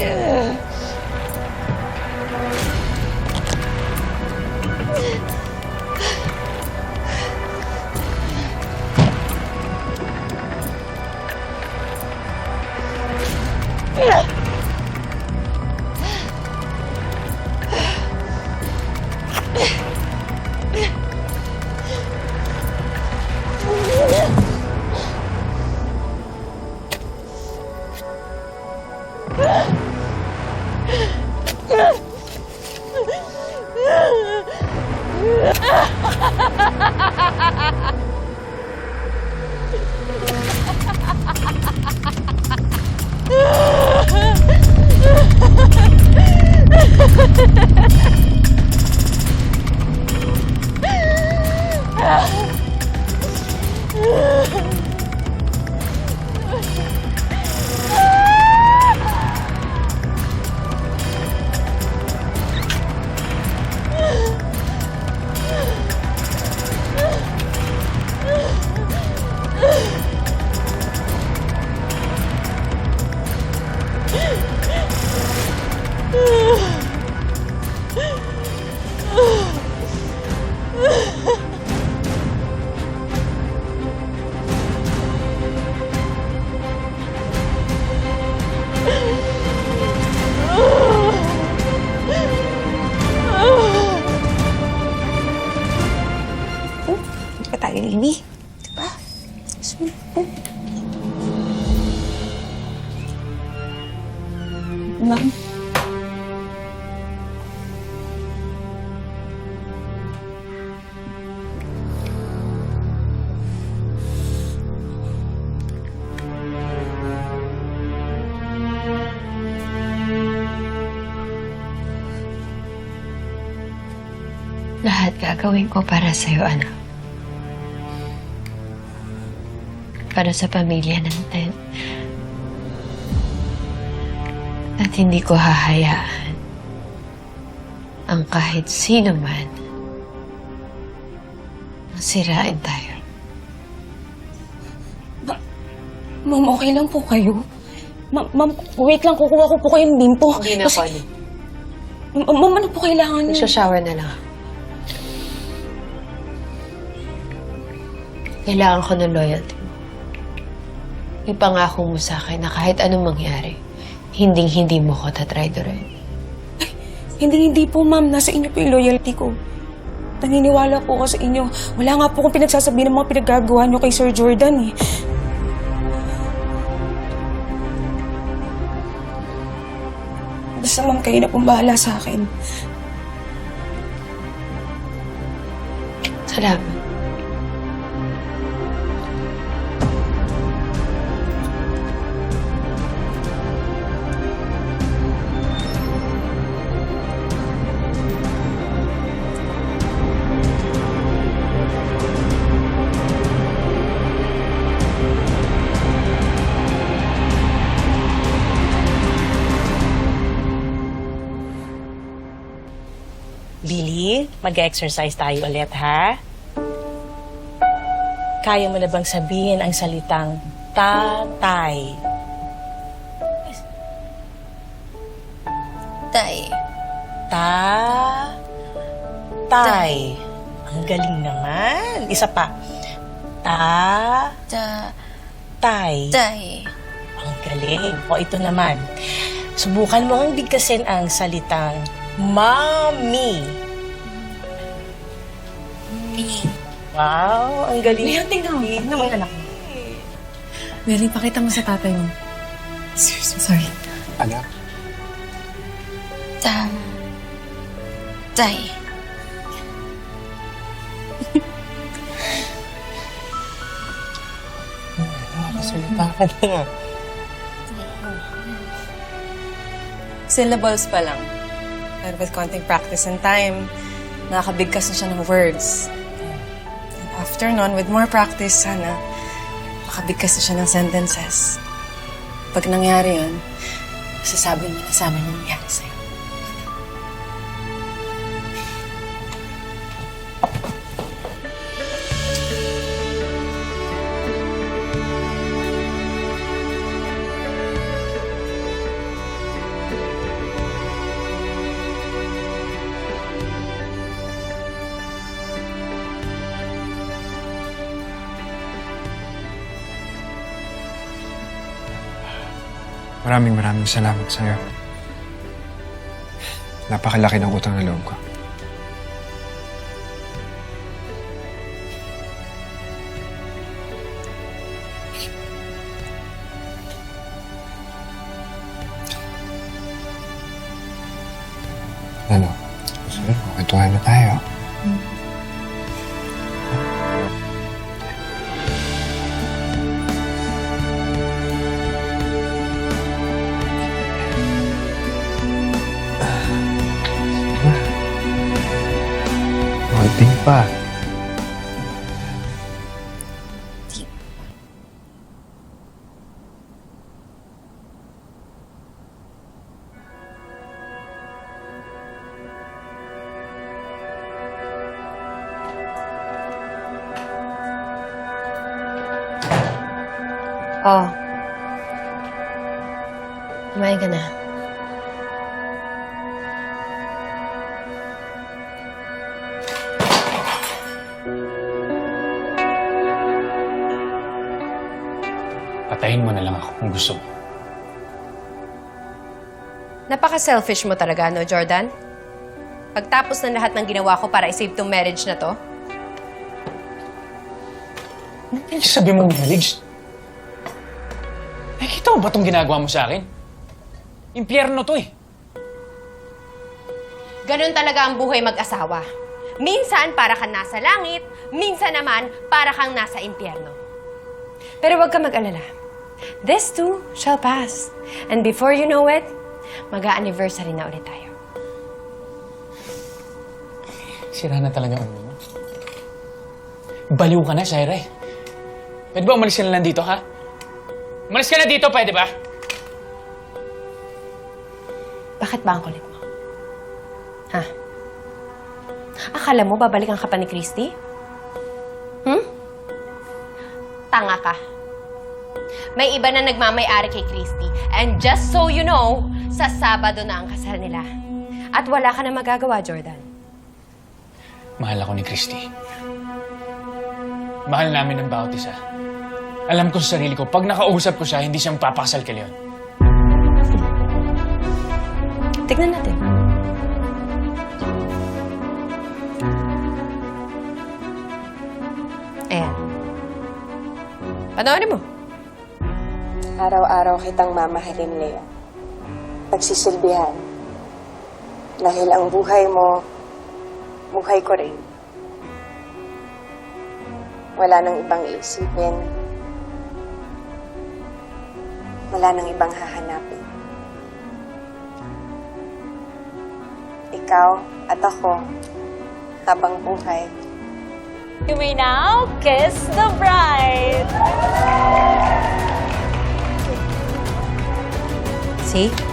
Hindi Ha ha ha! Ma'am. Lahat gagawin ko para sa'yo, anak. Para sa pamilya natin. Hindi ko hahayaan ang kahit sino man ang sirain tayo. Ma'am, okay lang po kayo. Ma'am, ma'am, wait lang. Kukuha ko po kayong bimpo. Hindi na, Kasi- Connie. Ma'am, ano po kailangan niyo? Nagsashower na lang. Kailangan ko ng loyalty mo. Ipangako mo sa akin na kahit anong mangyari, hinding-hindi mo ko tatraidorin. Hindi, hindi po, ma'am. Nasa inyo po yung loyalty ko. Naniniwala po ako sa inyo. Wala nga po kung pinagsasabi ng mga pinaggagawa niyo kay Sir Jordan eh. Basta ma'am, kayo na pong bahala sa akin. Salamat. Mag-exercise tayo ulit, ha? Kaya mo na bang sabihin ang salitang tatay? Tay. Ta... Tay. Ang galing naman. Isa pa. Ta... Ta. Tay. Tay. Ang galing. O ito naman. Subukan mo ang bigkasin ang salitang mommy. Wow, ang galing. Leon, tingnan mo. Tingnan mo, anak. Mary, pakita mo sa tatay mo. Sorry. Anak, Ta. Tay. Nakasalita ka na. Syllables pa lang. Pero with konting practice and time, nakakabigkas na siya ng words. After nun, with more practice, sana, makabigkas na siya ng sentences. Pag nangyari yun, masasabi niya na sa amin yung nangyari sa'yo. Maraming maraming salamat sa'yo. Napakalaki ng utang na loob ko. Ano? Sige, kwentuhan na tayo. Konti pa. Oh. Kumain ka Patayin mo na lang ako kung gusto mo. Napaka-selfish mo talaga, no, Jordan? Pagtapos ng lahat ng ginawa ko para isave tong marriage na to, Ano sabi mo marriage? Nakikita mo ba itong ginagawa mo sa akin? Impyerno to eh. ganun talaga ang buhay mag-asawa. Minsan para kang nasa langit, minsan naman para kang nasa impyerno. Pero huwag ka mag-alala. This too shall pass. And before you know it, mag-a-anniversary na ulit tayo. Sira na talaga ang mo. Baliw ka na, Shaira eh. Pwede ba umalis ka na lang dito, ha? Umalis ka na dito, pwede ba? Bakit ba ang kulit mo? Ha? Akala mo babalikan ka pa ni Christy? Hmm? Tanga ka. May iba na nagmamay-ari kay Christy. And just so you know, sa Sabado na ang kasal nila. At wala ka na magagawa, Jordan. Mahal ako ni Christy. Mahal namin ng bawat isa. Alam ko sa sarili ko, pag nakausap ko siya, hindi siya magpapakasal kay Leon. Tignan natin. Ayan. Panoorin mo. Araw-araw kitang mamahalin, Lea. Pagsisilbihan. Dahil ang buhay mo, buhay ko rin. Wala nang ibang iisipin. Wala nang ibang hahanapin. Ikaw at ako, habang buhay, You may now kiss the bride. See?